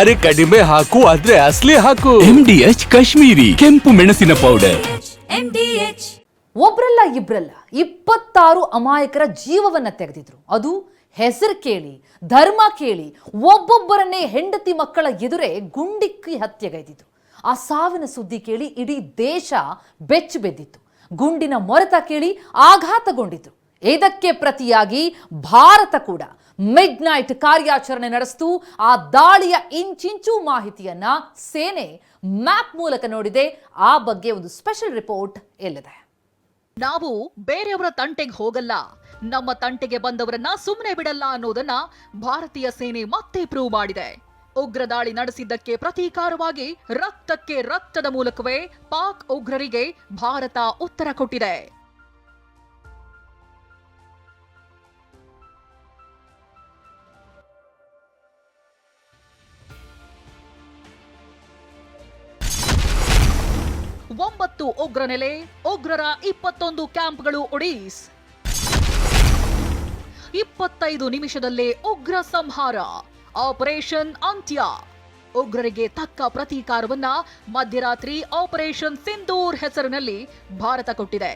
ಅರೆ ಕಡಿಮೆ ಹಾಕು ಆದ್ರೆ ಅಸ್ಲಿ ಹಾಕು. ಎಂ ಡಿ ಎಚ್ ಕಾಶ್ಮೀರಿ ಕೆಂಪು ಮೆಣಸಿನ ಪೌಡರ್ ಒಬ್ರಲ್ಲ ಇಬ್ರಲ್ಲ ಇಪ್ಪತ್ತಾರು ಅಮಾಯಕರ ಜೀವವನ್ನ ತೆಗೆದಿದ್ರು. ಅದು ಹೆಸರು ಕೇಳಿ ಧರ್ಮ ಕೇಳಿ ಒಬ್ಬೊಬ್ಬರನ್ನೇ ಹೆಂಡತಿ ಮಕ್ಕಳ ಎದುರೇ ಗುಂಡಿಕ್ಕಿ ಹತ್ಯೆಗೈದಿತ್ತು. ಆ ಸಾವಿನ ಸುದ್ದಿ ಕೇಳಿ ಇಡೀ ದೇಶ ಬೆಚ್ಚು ಬೆದ್ದಿತ್ತು. ಗುಂಡಿನ ಮೊರೆತ ಕೇಳಿ ಆಘಾತಗೊಂಡಿತು ಇದಕ್ಕೆ ಪ್ರತಿಯಾಗಿ ಭಾರತ ಕೂಡ ಮಿಡ್ ನೈಟ್ ಕಾರ್ಯಾಚರಣೆ ನಡೆಸಿತು. ಆ ದಾಳಿಯ ಇಂಚಿಂಚು ಮಾಹಿತಿಯನ್ನ ಸೇನೆ ಮ್ಯಾಪ್ ಮೂಲಕ ನೋಡಿದೆ. ಆ ಬಗ್ಗೆ ಒಂದು ಸ್ಪೆಷಲ್ ರಿಪೋರ್ಟ್ ಎಲ್ಲಿದೆ? ನಾವು ಬೇರೆಯವರ ತಂಟೆಗೆ ಹೋಗಲ್ಲ. ನಮ್ಮ ತಂಟೆಗೆ ಬಂದವರನ್ನ ಸುಮ್ಮನೆ ಬಿಡಲ್ಲ ಅನ್ನೋದನ್ನ ಭಾರತೀಯ ಸೇನೆ ಮತ್ತೆ ಪ್ರೂವ್ ಮಾಡಿದೆ. ಉಗ್ರ ದಾಳಿ ನಡೆಸಿದ್ದಕ್ಕೆ ಪ್ರತೀಕಾರವಾಗಿ ರಕ್ತಕ್ಕೆ ರಕ್ತದ ಮೂಲಕವೇ ಪಾಕ್ ಉಗ್ರರಿಗೆ ಭಾರತ ಉತ್ತರ ಕೊಟ್ಟಿದೆ. ಒಂಬತ್ತು ಉಗ್ರ ನೆಲೆ ಉಗ್ರರ ಇಪ್ಪತ್ತೊಂದು ಕ್ಯಾಂಪ್ಗಳು ಒಡೀಸ್. ಇಪ್ಪತ್ತೈದು ನಿಮಿಷದಲ್ಲೇ ಉಗ್ರ ಸಂಹಾರ ಆಪರೇಷನ್ ಅಂತ್ಯ. ಉಗ್ರರಿಗೆ ತಕ್ಕ ಪ್ರತೀಕಾರವನ್ನ ಮಧ್ಯರಾತ್ರಿ ಆಪರೇಷನ್ ಸಿಂಧೂರ್ ಹೆಸರಿನಲ್ಲಿ ಭಾರತ ಕೊಟ್ಟಿದೆ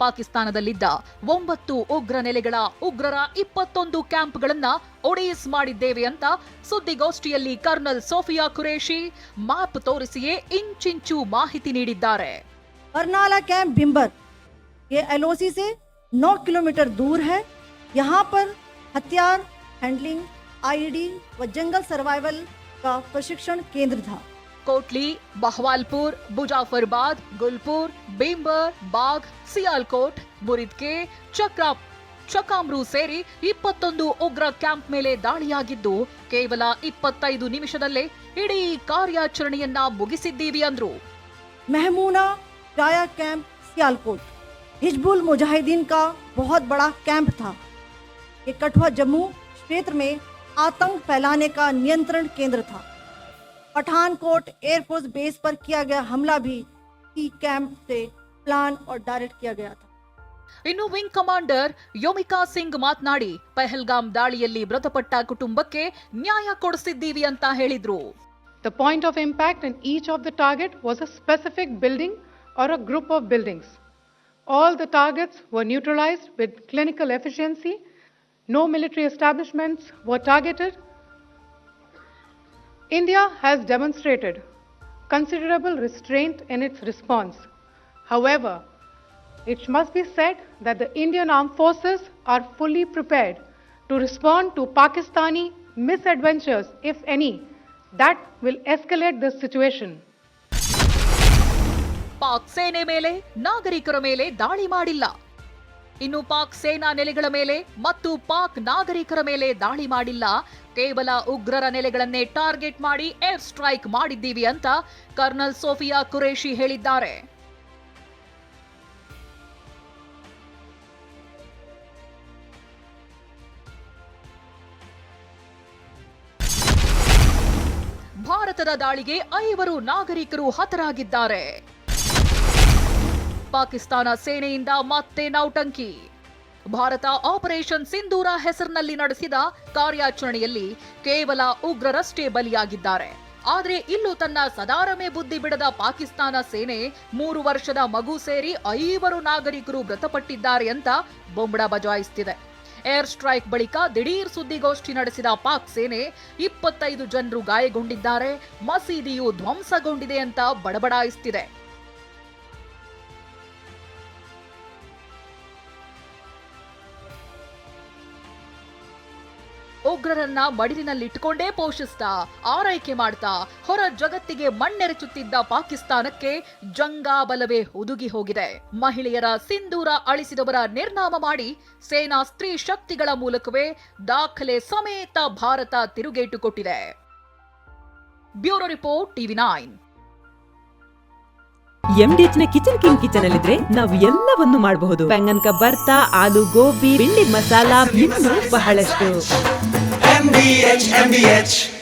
ಪಾಕಿಸ್ತಾನದಲ್ಲಿದ್ದ ಒಂಬತ್ತು ಉಗ್ರ ನೆಲೆಗಳ ಉಗ್ರರ ಇಪ್ಪತ್ತೊಂದು ಕ್ಯಾಂಪ್ಗಳನ್ನ ಒಡೀಸ್ ಮಾಡಿದ್ದೇವೆ ಅಂತ ಸುದ್ದಿಗೋಷ್ಠಿಯಲ್ಲಿ ಕರ್ನಲ್ ಸೋಫಿಯಾ ಕುರೇಶಿ ಮ್ಯಾಪ್ ತೋರಿಸಿಯೇ ಇಂಚಿಂಚು ಮಾಹಿತಿ ನೀಡಿದ್ದಾರೆ बरनाला कैंप भिम्बर ये एलओसी से 9 किलोमीटर दूर है यहाँ पर हथियार हैंडलिंग आईडी व जंगल सर्वाइवल का प्रशिक्षण केंद्र था ಕೋಟ್ಲಿ ಬಹವಾಲ್ಪುರ್ ಬುಜಾಫರ್ಬಾದ್ ಗುಲ್ಪುರ್ ಬೇಂಬರ್ ಬಾಗ್ ಸಿಯಾಲ್ಕೋಟ್ ಮುರಿದ್ಕೆ ಚಕ್ರ ಚಕಾಮ್ರು ಸೇರಿ ಇಪ್ಪತ್ತೊಂದು ಉಗ್ರ ಕ್ಯಾಂಪ್ ಮೇಲೆ ದಾಳಿಯಾಗಿದ್ದು ಕೇವಲ ಇಪ್ಪತ್ತೈದು ನಿಮಿಷದಲ್ಲೇ ಇಡೀ ಕಾರ್ಯಾಚರಣೆಯನ್ನ ಮುಗಿಸಿದ್ದೀವಿ ಅಂದ್ರು महमूना राया कैंप सियालकोट हिजबुल मुजाहिदीन का बहुत बड़ा कैंप था ये कठुआ जम्मू क्षेत्र में आतंक फैलाने का नियंत्रण केंद्र था पठानकोट एयरफोर्स बेस पर किया गया हमला भी इसी कैंप से प्लान और डायरेक्ट किया गया था ಇನ್ನು ವಿಂಗ್ ಕಮಾಂಡರ್ ಯೋಮಿಕಾ ಸಿಂಗ್ ಮಾತನಾಡಿ ಪಹಲ್ಗಾಮ್ ದಾಳಿಯಲ್ಲಿ ಮೃತಪಟ್ಟ ಕುಟುಂಬಕ್ಕೆ ನ್ಯಾಯ ಕೊಡಿಸಿದ್ದೀವಿ ಅಂತ ಹೇಳಿದ್ರು The point of impact in each of the target was a specific building or a group of buildings. All the targets were neutralized with clinical efficiency. No military establishments were targeted. India has demonstrated considerable restraint in its response. However, it must be said that the Indian armed forces are fully prepared to respond to Pakistani misadventures, if any, that will escalate this situation. Pak ಸೇನೆ ಮೇಲೆ ನಾಗರಿಕರ ಮೇಲೆ ದಾಳಿ ಮಾಡಿಲ್ಲ ಇನ್ನು ಪಾಕ್ ಸೇನಾ ನೆಲೆಗಳ ಮೇಲೆ ಮತ್ತು ಪಾಕ್ ನಾಗರಿಕರ ಮೇಲೆ ದಾಳಿ ಮಾಡಿಲ್ಲ. ಕೇವಲ ಉಗ್ರರ ನೆಲೆಗಳನ್ನೇ ಟಾರ್ಗೆಟ್ ಮಾಡಿ ಏರ್ ಸ್ಟ್ರೈಕ್ ಮಾಡಿದ್ದೀವಿ ಅಂತ ಕರ್ನಲ್ ಸೋಫಿಯಾ ಕುರೇಶಿ ಹೇಳಿದ್ದಾರೆ. ಭಾರತದ ದಾಳಿಗೆ ಐವರು ನಾಗರಿಕರು ಹತರಾಗಿದ್ದಾರೆ. ಪಾಕಿಸ್ತಾನ ಸೇನೆಯಿಂದ ಮತ್ತೆ ನೌಟಂಕಿ ಭಾರತ ಆಪರೇಷನ್ ಸಿಂಧೂರ ಹೆಸರಿನಲ್ಲಿ ನಡೆಸಿದ ಕಾರ್ಯಾಚರಣೆಯಲ್ಲಿ ಕೇವಲ ಉಗ್ರರಷ್ಟೇ ಬಲಿಯಾಗಿದ್ದಾರೆ. ಆದರೆ ಇಲ್ಲೂ ತನ್ನ ಸದಾರಮೆ ಬುದ್ಧಿ ಬಿಡದ ಪಾಕಿಸ್ತಾನ ಸೇನೆ ಮೂರು ವರ್ಷದ ಮಗು ಸೇರಿ ಐವರು ನಾಗರಿಕರು ಮೃತಪಟ್ಟಿದ್ದಾರೆ ಅಂತ ಬೊಂಬಡ ಬಜಾಯಿಸುತ್ತಿದೆ ಏರ್ ಸ್ಟ್ರೈಕ್ ಬಳಿಕ ದಿಢೀರ್ ಸುದ್ದಿಗೋಷ್ಠಿ ನಡೆಸಿದ ಪಾಕ್ ಸೇನೆ ಇಪ್ಪತ್ತೈದು ಜನರು ಗಾಯಗೊಂಡಿದ್ದಾರೆ, ಮಸೀದಿಯು ಧ್ವಂಸಗೊಂಡಿದೆ ಅಂತ ಬಡಬಡಾಯಿಸುತ್ತಿದೆ ಉಗ್ರರನ್ನ ಮಡಿಲಿನಲ್ಲಿಟ್ಟುಕೊಂಡೇ ಪೋಷಿಸ್ತಾ, ಆರೈಕೆ ಮಾಡ್ತಾ, ಹೊರ ಜಗತ್ತಿಗೆ ಮಣ್ಣೆರಚುತ್ತಿದ್ದ ಪಾಕಿಸ್ತಾನಕ್ಕೆ ಜಂಗಾಬಲವೇ ಹುದುಗಿ ಹೋಗಿದೆ. ಮಹಿಳೆಯರ ಸಿಂಧೂರ ಅಳಿಸಿದವರ ನಿರ್ನಾಮ ಮಾಡಿ ಸೇನಾ ಸ್ತ್ರೀ ಶಕ್ತಿಗಳ ಮೂಲಕವೇ ದಾಖಲೆ ಸಮೇತ ಭಾರತ ತಿರುಗೇಟು ಕೊಟ್ಟಿದೆ. Bureau report, TV nine. ಎಂಡಿಎಚ್ನ kitchen king kitchen ಅಲ್ಲಿದ್ರೆ ನಾವು ಎಲ್ಲವನ್ನು ಮಾಡಬಹುದು. ಬೆಂಗನ್ ಬರ್ತಾ ಆಲೂ ಗೋಬಿ, ಬಿಂಡಿ ಮಸಾಲಾ ಬಹಳಷ್ಟು. MBH, MBH.